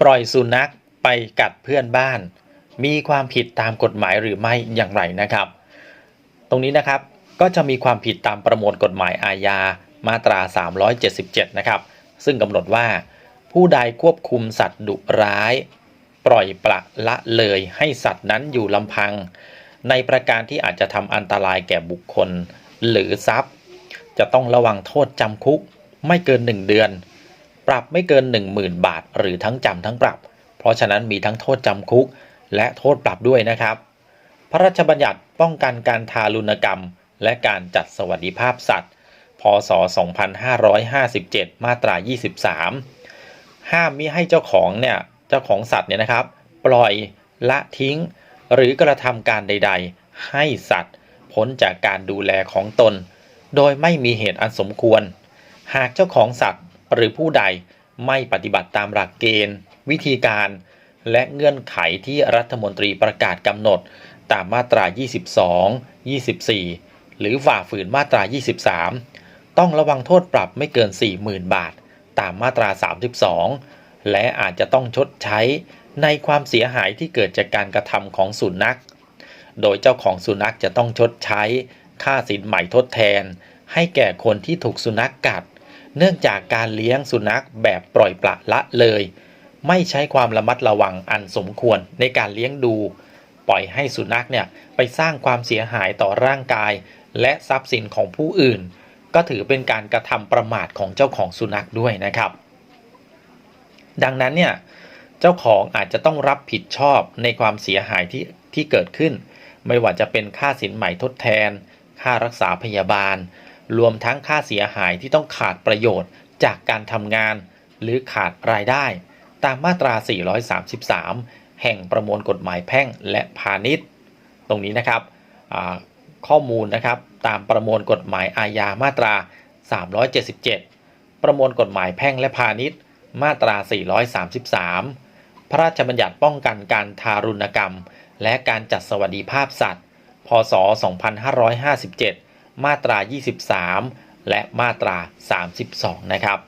ปล่อยสุนัขไปกัดเพื่อนบ้าน มีความผิดตามกฎหมายหรือไม่อย่างไรนะครับ ตรงนี้นะครับก็จะมีความผิดตามประมวลกฎหมายอาญามาตรา 377 นะครับ ซึ่งกำหนดว่า ผู้ใดควบคุมสัตว์ดุร้าย ปล่อยปละละเลยให้สัตว์นั้นอยู่ลำพัง ในประการที่อาจจะทำอันตรายแก่บุคคล หรือทรัพย์ จะต้องระวังโทษจำคุกไม่เกิน 1 เดือน ปรับไม่เกิน 10,000 บาท หรือทั้งจำทั้งปรับ เพราะฉะนั้นมีทั้งโทษจำคุก และโทษปรับด้วยนะครับ พระราชบัญญัติป้องกันการทารุณกรรม และการจัดสวัสดิภาพสัตว์ พศ 2557 มาตรา 23 ห้ามมิให้เจ้าของเนี่ยเจ้าของสัตว์เนี่ยนะครับ ปล่อยละทิ้ง หรือกระทำการใด ๆ ให้สัตว์พ้นจากการดูแลของตน โดยไม่มีเหตุอันสมควร หากเจ้าของสัตว์ หรือผู้ใดไม่ปฏิบัติตามหลักเกณฑ์ วิธีการ และเงื่อนไขที่รัฐมนตรีประกาศกำหนด ตามมาตรา 22 24 หรือฝ่าฝืนมาตรา 23 ต้องระวังโทษปรับไม่เกิน 40,000 บาท ตามมาตรา 32 และอาจจะต้องชดใช้ในความเสียหายที่เกิดจากการกระทำของสุนัข โดยเจ้าของสุนัขจะต้องชดใช้ ค่าสินใหม่ทดแทน ให้แก่คนที่ถูกสุนัขกัด เนื่องจากการเลี้ยงสุนัขแบบปล่อยปละละเลย ไม่ใช้ความระมัดระวังอันสมควรในการเลี้ยงดู ปล่อยให้สุนัขเนี่ยไปสร้างความเสียหายต่อร่างกาย และทรัพย์สินของผู้อื่น ก็ถือเป็นการกระทำประมาทของเจ้าของสุนัขด้วยนะครับ ดังนั้นเนี่ยเจ้าของอาจจะต้องรับผิดชอบในความเสียหายที่ที่เกิดขึ้น ไม่ว่าจะเป็นค่าสินใหม่ทดแทน ค่ารักษาพยาบาล รวมทั้งค่าเสียหายที่ต้องขาดประโยชน์จากการทำงาน หรือขาดรายได้ ตามมาตรา 433 แห่งประมวลกฎหมายแพ่งและพาณิชย์ ตรงนี้นะครับข้อมูลนะครับตามประมวลกฎหมายอาญามาตรา 377 ประมวลกฎหมายแพ่งและพาณิชย์ มาตรา 433 พระราชบัญญัติป้องกันการทารุณกรรม และการจัดสวัสดิภาพสัตว์ พศ 2557 มาตรา 23 และมาตรา 32 นะครับ